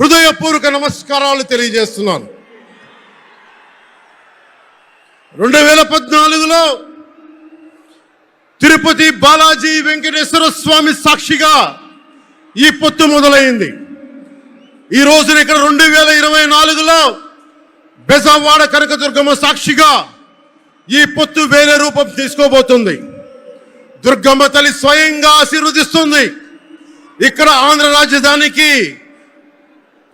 హృదయపూర్వక నమస్కారాలు తెలియజేస్తున్నాను. రెండు వేల పద్నాలుగులో తిరుపతి బాలాజీ వెంకటేశ్వర స్వామి సాక్షిగా ఈ పొత్తు మొదలైంది. ఈ రోజున ఇక్కడ రెండు వేల ఇరవై నాలుగులో బెజవాడ కనకదుర్గమ్మ సాక్షిగా ఈ పొత్తు వేరే రూపం తీసుకోబోతుంది. దుర్గమ్మ తల్లి స్వయంగా ఆశీర్వదిస్తుంది. ఇక్కడ ఆంధ్ర రాజధానికి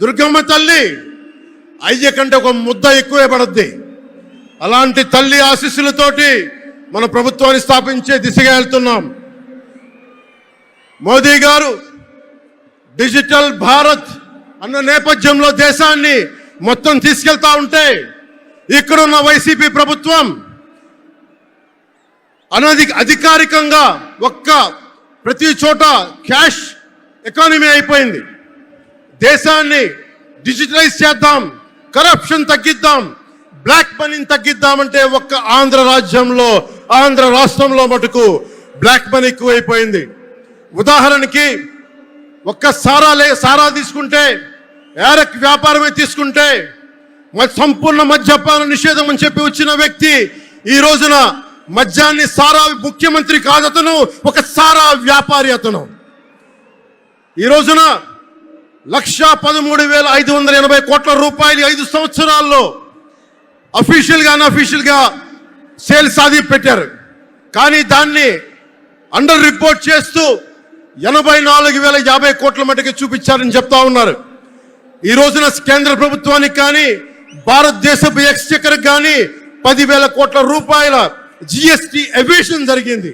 దుర్గమ్మ తల్లి అయ్య కంటే ఒక ముద్ద ఎక్కువే పడద్ది. అలాంటి తల్లి ఆశీస్సులతోటి మన ప్రభుత్వాన్ని స్థాపించే దిశగా వెళ్తున్నాం. మోదీ గారు డిజిటల్ భారత్ అన్న నేపథ్యంలో దేశాన్ని మొత్తం తీసుకెళ్తా ఉంటే ఇక్కడున్న వైసీపీ ప్రభుత్వం అనధి అధికారికంగా ఒక్క ప్రతి చోట క్యాష్ ఎకానమీ అయిపోయింది. దేశాన్ని డిజిటలైజ్ చేద్దాం కరప్షన్ తగ్గిద్దాం బ్లాక్ మనీని తగ్గిద్దామంటే ఒక్క ఆంధ్ర రాజ్యంలో ఆంధ్ర రాష్ట్రంలో మటుకు బ్లాక్ మనీ ఎక్కువైపోయింది. ఉదాహరణకి ఒక్క సారా లే సారా తీసుకుంటే ఏరక్ వ్యాపారమే తీసుకుంటే సంపూర్ణ మద్యపాన నిషేధం అని చెప్పి వచ్చిన వ్యక్తి ఈ రోజున మద్యాన్ని సారా ముఖ్యమంత్రి కాదు అతను ఒక సారా వ్యాపారి అతను. ఈ రోజున లక్ష పదమూడు వేల ఐదు వందల ఎనభై కోట్ల రూపాయలు ఐదు సంవత్సరాల్లో అఫీషియల్గా అన్అఫీషియల్గా సేల్ సాధి పెట్టారు. కానీ దాన్ని అండర్ రిపోర్ట్ చేస్తూ ఎనభై నాలుగు వేల యాభై కోట్ల మటుకు చూపించారని చెప్తా ఉన్నారు. ఈ రోజున కేంద్ర ప్రభుత్వానికి కానీ భారతదేశపు ఎక్స్చెక్కర్ కానీ పదివేల కోట్ల రూపాయల జిఎస్టి ఎవేషన్ జరిగింది.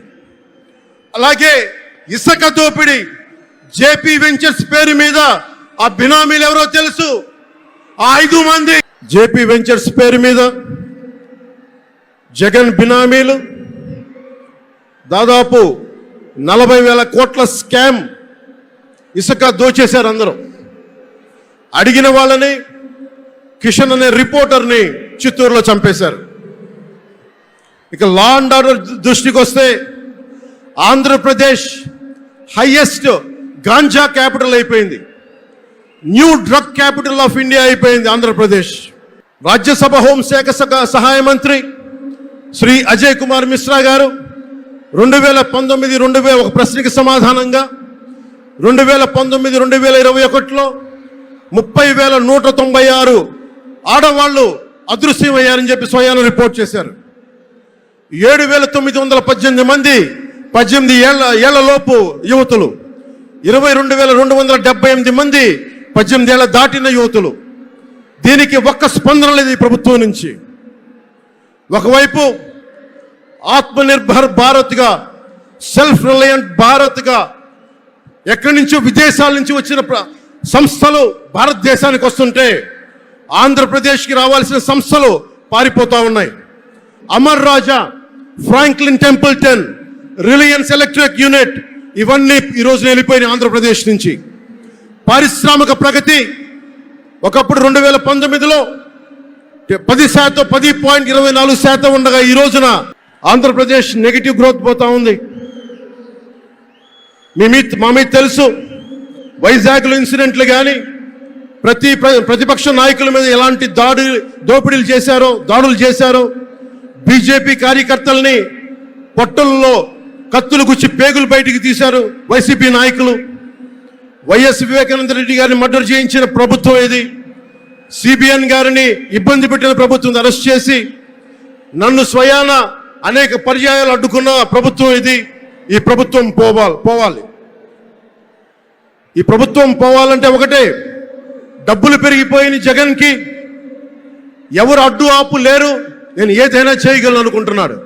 అలాగే ఇసుక దోపిడీ జేపీ వెంచర్స్ పేరు మీద ఆ బినామీలు ఎవరో తెలుసు. ఆ ఐదు మంది జేపీ వెంచర్స్ పేరు మీద జగన్ బినామీలు. దాదాపు నలభై వేల కోట్ల స్కామ్ ఇసుక దోచేశారు అందరూ. అడిగిన వాళ్ళని కిషన్ అనే రిపోర్టర్ని చిత్తూరులో చంపేశారు. ఇక లా అండ్ ఆర్డర్ దృష్టికి వస్తే ఆంధ్రప్రదేశ్ హయ్యెస్ట్ గాంజా క్యాపిటల్ అయిపోయింది. New drug capital of India అయిపోయింది ఆంధ్రప్రదేశ్. రాజ్యసభ హోంశాఖ సహాయ మంత్రి శ్రీ అజయ్ కుమార్ మిశ్రా గారు. రెండు వేల పంతొమ్మిది రెండు వేల ఒక ప్రశ్నకి సమాధానంగా రెండు వేల పంతొమ్మిది రెండు వేల ఇరవై ఒకటిలో ముప్పై వేల నూట తొంభై ఆరు ఆడవాళ్ళు అదృశ్యమయ్యారని చెప్పి స్వయాన రిపోర్ట్ చేశారు. ఏడు వేల తొమ్మిది వందల పద్దెనిమిది మంది పద్దెనిమిది ఏళ్ళ ఏళ్ళలోపు యువతులు. ఇరవై రెండు వేల రెండు వందల డెబ్బై ఎనిమిది మంది పద్దెనిమిదేళ్ళ దాటిన యువతులు దీనికి ఒక్క స్పందన లేదు ఈ ప్రభుత్వం నుంచి. ఒకవైపు ఆత్మనిర్భర్ భారత్గా సెల్ఫ్ రిలయంట్ భారత్గా ఎక్కడి నుంచో విదేశాల నుంచి వచ్చిన ప్ర- సంస్థలు భారతదేశానికి వస్తుంటే ఆంధ్రప్రదేశ్కి రావాల్సిన సంస్థలు పారిపోతూ ఉన్నాయి. Amar Raja Franklin Templeton Reliance electric unit ఇవన్నీ ఈరోజు వెళ్ళిపోయినాయి ఆంధ్రప్రదేశ్ నుంచి. పారిశ్రామిక ప్రగతి. ఒకప్పుడు రెండు వేల పంతొమ్మిదిలో పది శాతం పది పాయింట్ ఇరవై నాలుగు శాతం ఉండగా ఈ రోజున ఆంధ్రప్రదేశ్ నెగిటివ్ గ్రోత్ పోతా ఉంది. మీ మీ- మా మీద తెలుసు వైజాగ్లో ఇన్సిడెంట్లు కానీ ప్రతి ప్ర- ప్రతిపక్ష నాయకుల మీద ఎలాంటి దాడి దోపిడీలు చేశారో దాడులు చేశారో బీజేపీ కార్యకర్తల్ని పొట్టల్లో కత్తులు గుచ్చి పేగులు బయటికి తీశారు వైసీపీ నాయకులు. వైఎస్ వివేకానంద రెడ్డి గారిని మర్డర్ చేయించిన ప్రభుత్వం ఇది సిబిఎన్ గారిని ఇబ్బంది పెట్టిన ప్రభుత్వం అరెస్ట్ చేసి నన్ను స్వయాన అనేక పర్యాయాలు అడ్డుకున్న ప్రభుత్వం ఇది ఈ ప్రభుత్వం పోవాలి పోవాలి. ఈ ప్రభుత్వం పోవాలంటే ఒకటే డబ్బులు పెరిగిపోయిన జగన్కి ఎవరు అడ్డు ఆపు లేరు నేను ఏదైనా చేయగలను అనుకుంటున్నాడు.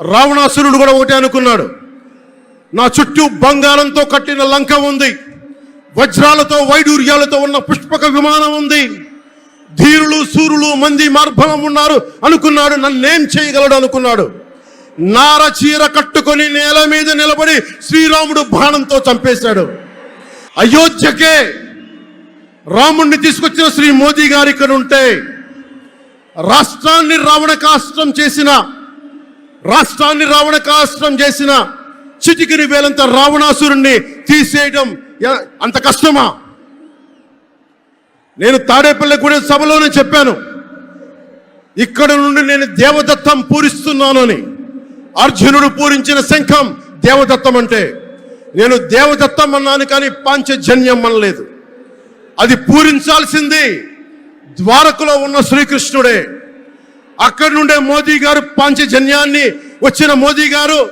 రావణాసురుడు కూడా ఒకటే అనుకున్నాడు. నా చుట్టూ బంగారంతో కట్టిన లంక ఉంది. వజ్రాలతో వైడూర్యాలతో ఉన్న పుష్పక విమానం ఉంది. ధీరులు సూరులు మంది మార్బలం ఉన్నారు. అనుకున్నాడు నన్నేం చేయగలడు అనుకున్నాడు. నార చీర కట్టుకొని నేల మీద నిలబడి శ్రీరాముడు బాణంతో చంపేశాడు. అయోధ్యకే రాముణ్ణి తీసుకొచ్చిన శ్రీ మోదీ గారు ఇక్కడ ఉంటే రాష్ట్రాన్ని రావణ కాష్టం చేసిన రాష్ట్రాన్ని రావణ కాష్టం చేసిన చిటికిని వేలంత రావణాసురుణ్ణి తీసేయడం అంత కష్టమా? నేను తాడేపల్లి కూడా సభలోనే చెప్పాను. ఇక్కడ నుండి నేను దేవదత్తం పూరిస్తున్నాను అని. అర్జునుడు పూరించిన శంఖం దేవదత్తం అంటే. నేను దేవదత్తం అన్నాను కానీ పాంచజన్యం అనలేదు. అది పూరించాల్సింది ద్వారకలో ఉన్న శ్రీకృష్ణుడే. అక్కడి నుండే మోదీ గారు పాంచజన్యాన్ని వచ్చిన మోదీ గారు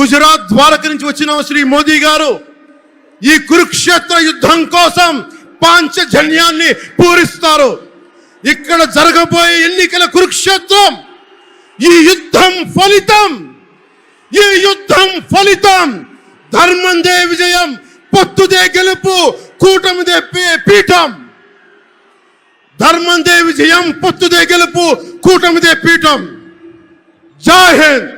గుజరాత్ ద్వారక నుంచి వచ్చిన శ్రీ మోదీ గారు ఈ కురుక్షేత్ర యుద్ధం కోసం పాంచజన్యాన్ని పూరిస్తారు. ఇక్కడ జరగబోయే ఎన్నికల కురుక్షేత్రం ఈ యుద్ధం ఫలితం ఈ యుద్ధం ఫలితం. ధర్మందే విజయం పొత్తుదే గెలుపు కూటమిదే పీఠం. ధర్మందే విజయం పొత్తుదే గెలుపు కూటమిదే పీఠం. జై హింద్!